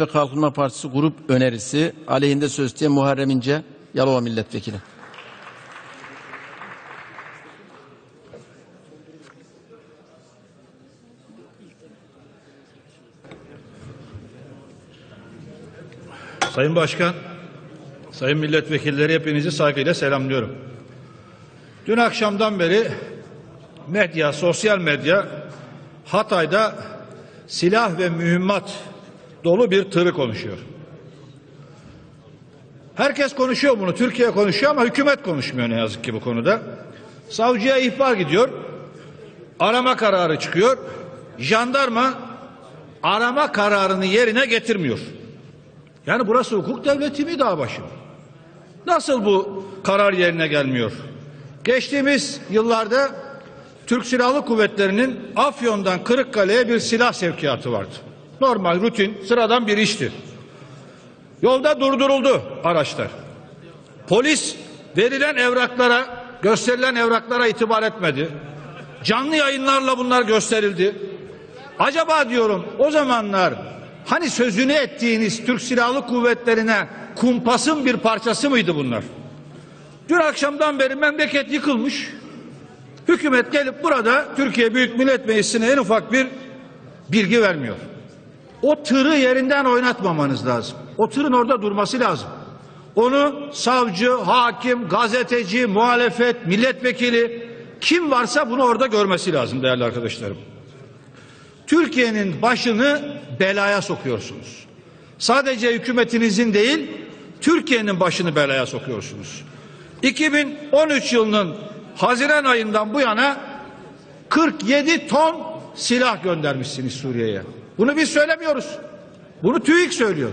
Ve Kalkınma Partisi grup önerisi aleyhinde söz isteyen Muharrem İnce, Yalova Milletvekili. Sayın Başkan, Sayın Milletvekilleri hepinizi saygıyla selamlıyorum. Dün akşamdan beri medya, sosyal medya Hatay'da silah ve mühimmat dolu bir tırı konuşuyor. Herkes konuşuyor bunu, Türkiye konuşuyor ama hükümet konuşmuyor ne yazık ki bu konuda. Savcıya ihbar gidiyor, arama kararı çıkıyor, jandarma arama kararını yerine getirmiyor. Yani burası hukuk devleti mi daha başı? Nasıl bu karar yerine gelmiyor? Geçtiğimiz yıllarda Türk Silahlı Kuvvetleri'nin Afyon'dan Kırıkkale'ye bir silah sevkiyatı vardı. Normal, rutin, sıradan bir işti. Yolda durduruldu araçlar. Polis verilen evraklara, gösterilen evraklara itibar etmedi. Canlı yayınlarla bunlar gösterildi. Acaba diyorum o zamanlar hani sözünü ettiğiniz Türk Silahlı Kuvvetleri'ne kumpasın bir parçası mıydı bunlar? Dün akşamdan beri memleket yıkılmış. Hükümet gelip burada Türkiye Büyük Millet Meclisi'ne en ufak bir bilgi vermiyor. O tırı yerinden oynatmamanız lazım. O tırın orada durması lazım. Onu savcı, hakim, gazeteci, muhalefet, milletvekili kim varsa bunu orada görmesi lazım değerli arkadaşlarım. Türkiye'nin başını belaya sokuyorsunuz. Sadece hükümetinizin değil, Türkiye'nin başını belaya sokuyorsunuz. 2013 yılının Haziran ayından bu yana 47 ton silah göndermişsiniz Suriye'ye. Bunu biz söylemiyoruz. Bunu TÜİK söylüyor.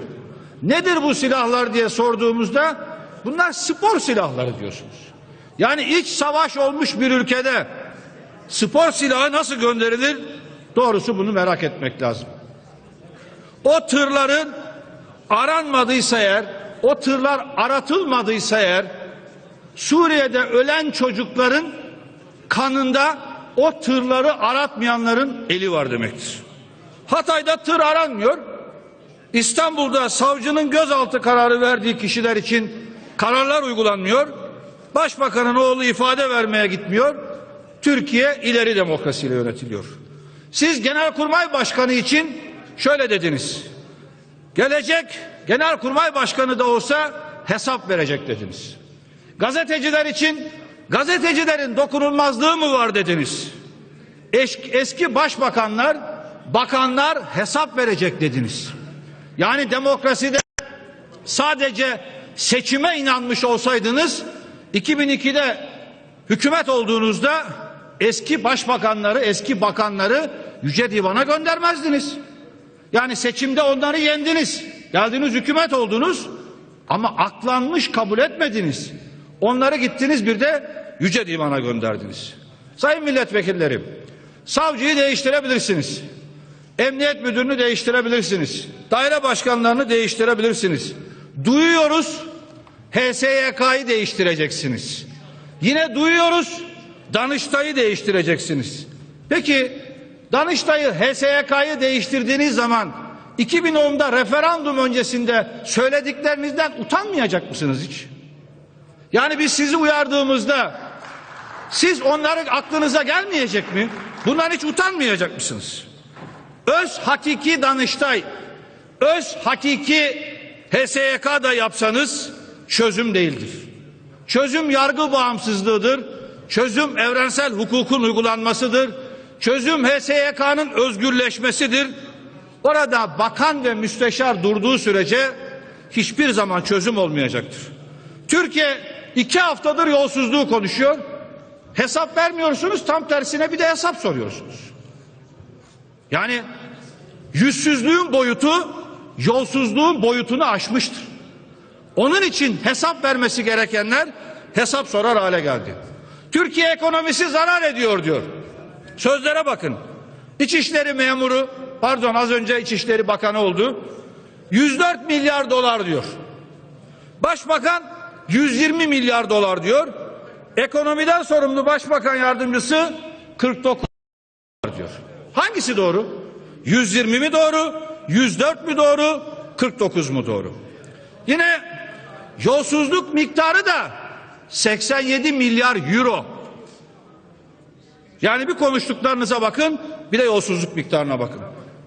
Nedir bu silahlar diye sorduğumuzda bunlar spor silahları diyorsunuz. Yani iç savaş olmuş bir ülkede spor silahı nasıl gönderilir? Doğrusu bunu merak etmek lazım. O tırların aranmadıysa eğer, o tırlar aratılmadıysa eğer, Suriye'de ölen çocukların kanında o tırları aratmayanların eli var demektir. Hatay'da tır aranmıyor. İstanbul'da savcının gözaltı kararı verdiği kişiler için kararlar uygulanmıyor. Başbakanın oğlu ifade vermeye gitmiyor. Türkiye ileri demokrasiyle yönetiliyor. Siz Genelkurmay Başkanı için şöyle dediniz. Gelecek Genelkurmay Başkanı da olsa hesap verecek dediniz. Gazeteciler için gazetecilerin dokunulmazlığı mı var dediniz. Eski, eski başbakanlar, bakanlar hesap verecek dediniz. Yani demokraside sadece seçime inanmış olsaydınız 2002'de hükümet olduğunuzda eski başbakanları, eski bakanları Yüce Divan'a göndermezdiniz. Yani seçimde onları yendiniz. Geldiniz hükümet oldunuz ama aklanmış kabul etmediniz. Onları gittiniz bir de Yüce Divan'a gönderdiniz. Sayın milletvekillerim, savcıyı değiştirebilirsiniz. Emniyet müdürünü değiştirebilirsiniz. Daire başkanlarını değiştirebilirsiniz. Duyuyoruz HSYK'yı değiştireceksiniz. Yine duyuyoruz Danıştay'ı değiştireceksiniz. Peki Danıştay'ı HSYK'yı değiştirdiğiniz zaman 2010'da referandum öncesinde söylediklerinizden utanmayacak mısınız hiç? Yani biz sizi uyardığımızda siz onların aklınıza gelmeyecek mi? Bundan hiç utanmayacak mısınız? Öz hakiki Danıştay, öz hakiki HSYK da yapsanız çözüm değildir. Çözüm yargı bağımsızlığıdır. Çözüm evrensel hukukun uygulanmasıdır. Çözüm HSYK'nın özgürleşmesidir. Orada bakan ve müsteşar durduğu sürece hiçbir zaman çözüm olmayacaktır. Türkiye iki haftadır yolsuzluğu konuşuyor. Hesap vermiyorsunuz tam tersine bir de hesap soruyorsunuz. Yani yüzsüzlüğün boyutu yolsuzluğun boyutunu aşmıştır. Onun için hesap vermesi gerekenler hesap sorar hale geldi. Türkiye ekonomisi zarar ediyor diyor. Sözlere bakın. İçişleri memuru pardon az önce İçişleri Bakanı oldu. 104 milyar dolar diyor. Başbakan 120 milyar dolar diyor. Ekonomiden sorumlu başbakan yardımcısı 49 milyar diyor. Hangisi doğru? 120 mi doğru? 104 mü doğru? 49 mu doğru? Yine yolsuzluk miktarı da 87 milyar euro. Yani bir konuştuklarınıza bakın, bir de yolsuzluk miktarına bakın.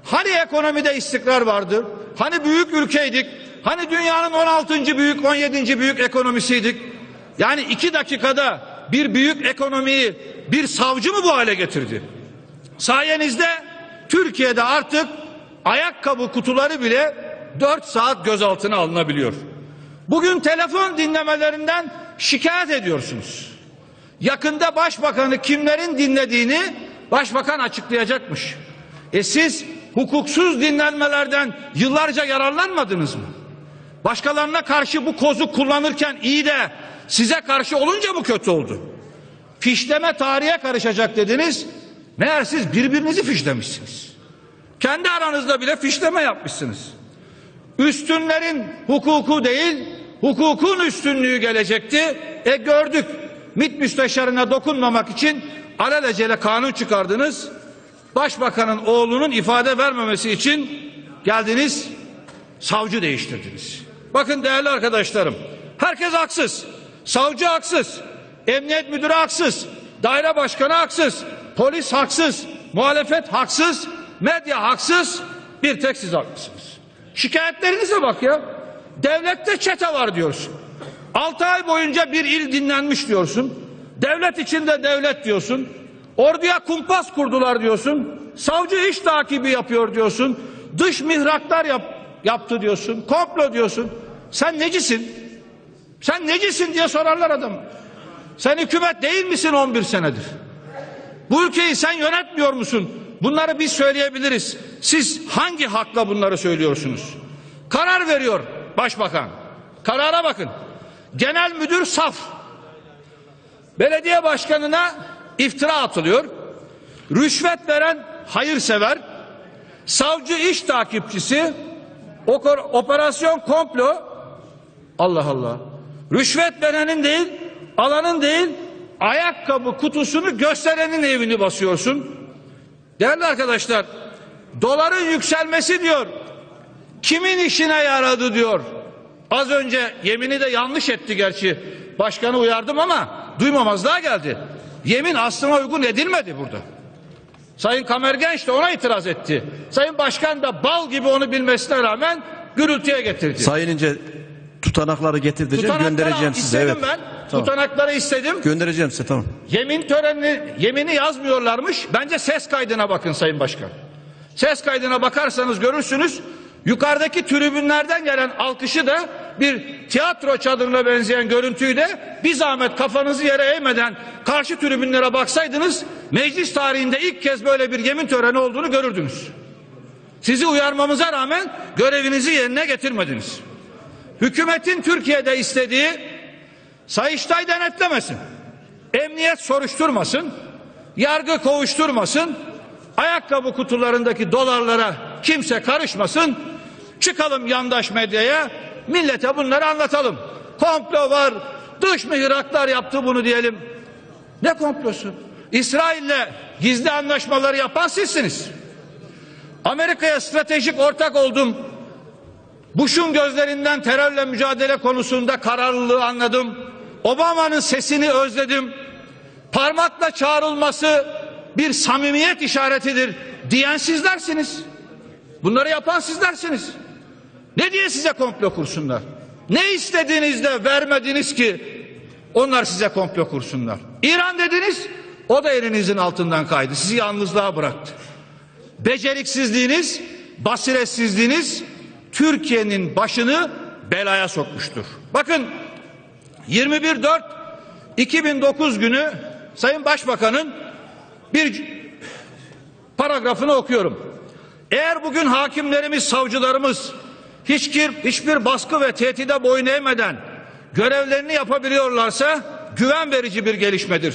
Hani ekonomide istikrar vardı? Hani büyük ülkeydik? Hani dünyanın 16. büyük, 17. büyük ekonomisiydik? Yani iki dakikada bir büyük ekonomiyi bir savcı mı bu hale getirdi? Sayenizde Türkiye'de artık ayakkabı kutuları bile 4 saat gözaltına alınabiliyor. Bugün telefon dinlemelerinden şikayet ediyorsunuz. Yakında başbakanı kimlerin dinlediğini başbakan açıklayacakmış. E siz hukuksuz dinlenmelerden yıllarca yararlanmadınız mı? Başkalarına karşı bu kozu kullanırken iyi de size karşı olunca mı kötü oldu? Fişleme tarihe karışacak dediniz. Meğer siz birbirinizi fişlemişsiniz. Kendi aranızda bile fişleme yapmışsınız. Üstünlerin hukuku değil, hukukun üstünlüğü gelecekti. E gördük. MİT müsteşarına dokunmamak için alelacele kanun çıkardınız. Başbakanın oğlunun ifade vermemesi için geldiniz, savcı değiştirdiniz. Bakın değerli arkadaşlarım, herkes haksız. Savcı haksız, emniyet müdürü haksız, daire başkanı haksız, polis haksız, muhalefet haksız, medya haksız, bir tek siz haklısınız. Şikayetlerinize bak ya. Devlette çete var diyorsun. Altı ay boyunca bir il dinlenmiş diyorsun. Devlet içinde devlet diyorsun. Orduya kumpas kurdular diyorsun. Savcı iş takibi yapıyor diyorsun. Dış mihraklar yap, yaptı diyorsun. Komplo diyorsun. Sen necisin? Sen necisin diye sorarlar adam. Sen hükümet değil misin 11 senedir? Bu ülkeyi sen yönetmiyor musun? Bunları biz söyleyebiliriz. Siz hangi hakla bunları söylüyorsunuz? Karar veriyor başbakan. Karara bakın. Genel müdür saf. Belediye başkanına iftira atılıyor. Rüşvet veren hayırsever. Savcı iş takipçisi. Okor- Operasyon komplo. Allah Allah. Rüşvet verenin değil, alanın değil, ayakkabı kutusunu gösterenin evini basıyorsun. Değerli arkadaşlar, doların yükselmesi diyor. Kimin işine yaradı diyor. Az önce yemini de yanlış etti gerçi. Başkanı uyardım ama duymamazlığa geldi. Yemin aslına uygun edilmedi burada. Sayın Kamergenç de ona itiraz etti. Sayın Başkan da bal gibi onu bilmesine rağmen gürültüye getirdi. Sayın İnce tutanakları getireceğim Tutanakları göndereceğim size. Evet. ben. Tamam. Tutanakları istedim. Göndereceğim size tamam. Yemin törenini, yemini yazmıyorlarmış. Bence ses kaydına bakın Sayın Başkan. Ses kaydına bakarsanız görürsünüz. Yukarıdaki tribünlerden gelen alkışı da bir tiyatro çadırına benzeyen görüntüyü de bir zahmet kafanızı yere eğmeden karşı tribünlere baksaydınız meclis tarihinde ilk kez böyle bir yemin töreni olduğunu görürdünüz. Sizi uyarmamıza rağmen görevinizi yerine getirmediniz. Hükümetin Türkiye'de istediği Sayıştay denetlemesin. Emniyet soruşturmasın. Yargı kovuşturmasın. Ayakkabı kutularındaki dolarlara kimse karışmasın. Çıkalım yandaş medyaya. Millete bunları anlatalım. Komplo var. Dış mihraklar yaptı bunu diyelim. Ne komplosu? İsrail'le gizli anlaşmaları yapan sizsiniz. Amerika'ya stratejik ortak oldum. Bush'un gözlerinden terörle mücadele konusunda kararlılığı anladım. Obama'nın sesini özledim. Parmakla çağrılması bir samimiyet işaretidir diyen sizlersiniz. Bunları yapan sizlersiniz. Ne diye size komplo kursunlar? Ne istediğinizde vermediniz ki onlar size komplo kursunlar? İran dediniz, o da elinizin altından kaydı. Sizi yalnızlığa bıraktı. Beceriksizliğiniz, basiretsizliğiniz Türkiye'nin başını belaya sokmuştur. Bakın 21.4.2009 günü Sayın Başbakan'ın bir paragrafını okuyorum. Eğer bugün hakimlerimiz, savcılarımız hiçbir, hiçbir baskı ve tehdide boyun eğmeden görevlerini yapabiliyorlarsa güven verici bir gelişmedir.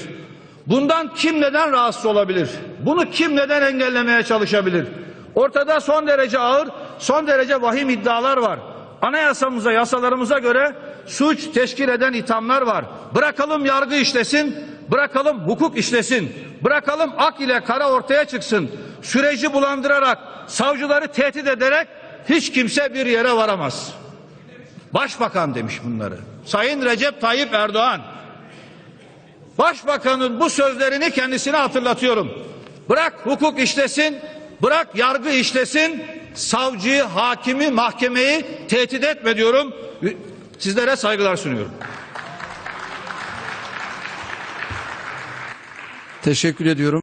Bundan kim neden rahatsız olabilir? Bunu kim neden engellemeye çalışabilir? Ortada son derece ağır, son derece vahim iddialar var. Anayasamıza, yasalarımıza göre suç teşkil eden ithamlar var. Bırakalım yargı işlesin, bırakalım hukuk işlesin, bırakalım ak ile kara ortaya çıksın. Süreci bulandırarak, savcıları tehdit ederek hiç kimse bir yere varamaz. Başbakan demiş bunları. Sayın Recep Tayyip Erdoğan. Başbakanın bu sözlerini kendisine hatırlatıyorum. Bırak hukuk işlesin, bırak yargı işlesin, savcıyı, hakimi, mahkemeyi tehdit etme diyorum. Sizlere saygılar sunuyorum. Teşekkür ediyorum.